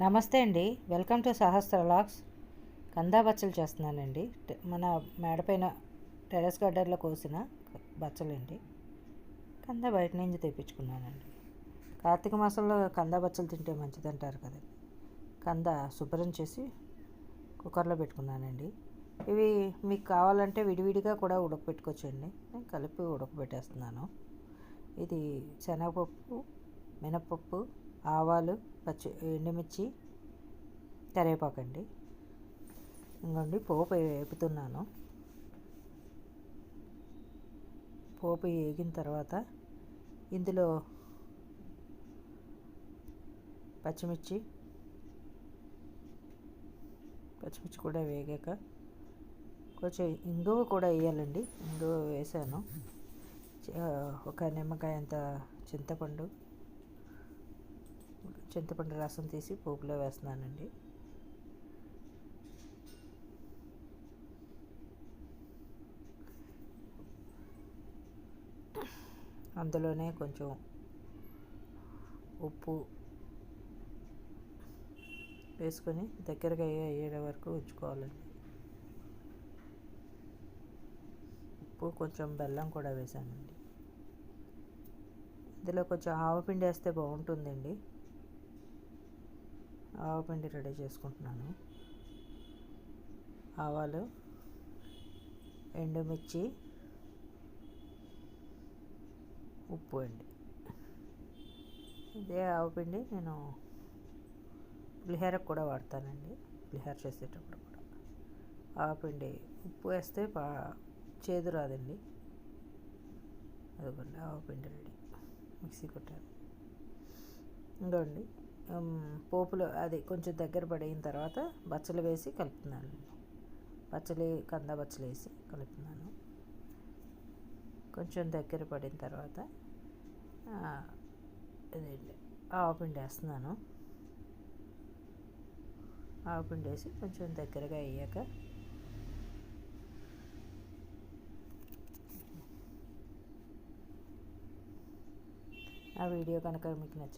నమస్తే అండి. Welcome to Sahasra lakes. కందా బచ్చలు చేస్తున్నానండి. టె- మన మేడపైన టెరెస్ గార్డెన్లో కోసిన బచ్చలండి. కంద బయట నుంచి తెప్పించుకున్నానండి. కార్తీక మాసంలో కంద బచ్చలు తింటే మంచిదంటారు కదండి కంద శుభ్రం చేసి కుక్కర్లో పెట్టుకున్నానండి. ఇవి మీకు కావాలంటే విడివిడిగా కూడా ఉడకపెట్టుకోవచ్చండి. నేను కలిపి ఉడకబెట్టేస్తున్నాను ఇది శనగపప్పు మినపప్పు ఆవాలు పచ్చి ఎండుమిర్చి కరివేపాకండి. ఇంకోండి పోపు వేపుతున్నాను. పోపు వేగిన తర్వాత ఇందులో పచ్చిమిర్చి పచ్చిమిర్చి కూడా వేగాక కొంచెం ఇంగువ కూడా వేయాలండి. ఇంగువ వేసాను. ఒక నిమ్మకాయ అంత చింతపండు చింతపండు రసం తీసి పోపులో వేస్తున్నానండి. అందులోనే కొంచెం ఉప్పు వేసుకొని దగ్గరగా అయ్యే అయ్యే వరకు ఉంచుకోవాలండి. ఉప్పు కొంచెం బెల్లం కూడా వేసానండి. ఇందులో కొంచెం ఆవపిండి వేస్తే బాగుంటుందండి. ఆవపిండి రెడీ చేసుకుంటున్నాను. ఆవాలు ఎండుమిర్చి ఉప్పు అండి. ఇదే ఆవపిండి నేను పులిహోరకు కూడా వాడతానండి పులిహోర చేసేటప్పుడు కూడా. ఆవపిండి ఉప్పు వేస్తే బా చేదు రాదండి. అదిగోండి ఆవపిండి రెడీ. మిక్సీ కొట్టాను. ఇంకోండి పోపులో అది కొంచెం దగ్గర పడిన తర్వాత బచ్చలు వేసి కలుపుతున్నాను. బచ్చలి కంద బచ్చలు వేసి కలుపుతున్నాను. కొంచెం దగ్గర పడిన తర్వాత ఆ, ఆవపిండి వేస్తున్నాను. ఆవపిండి వేసి కొంచెం దగ్గరగా అయ్యాక ఆ వీడియో కనుక మీకు నచ్చి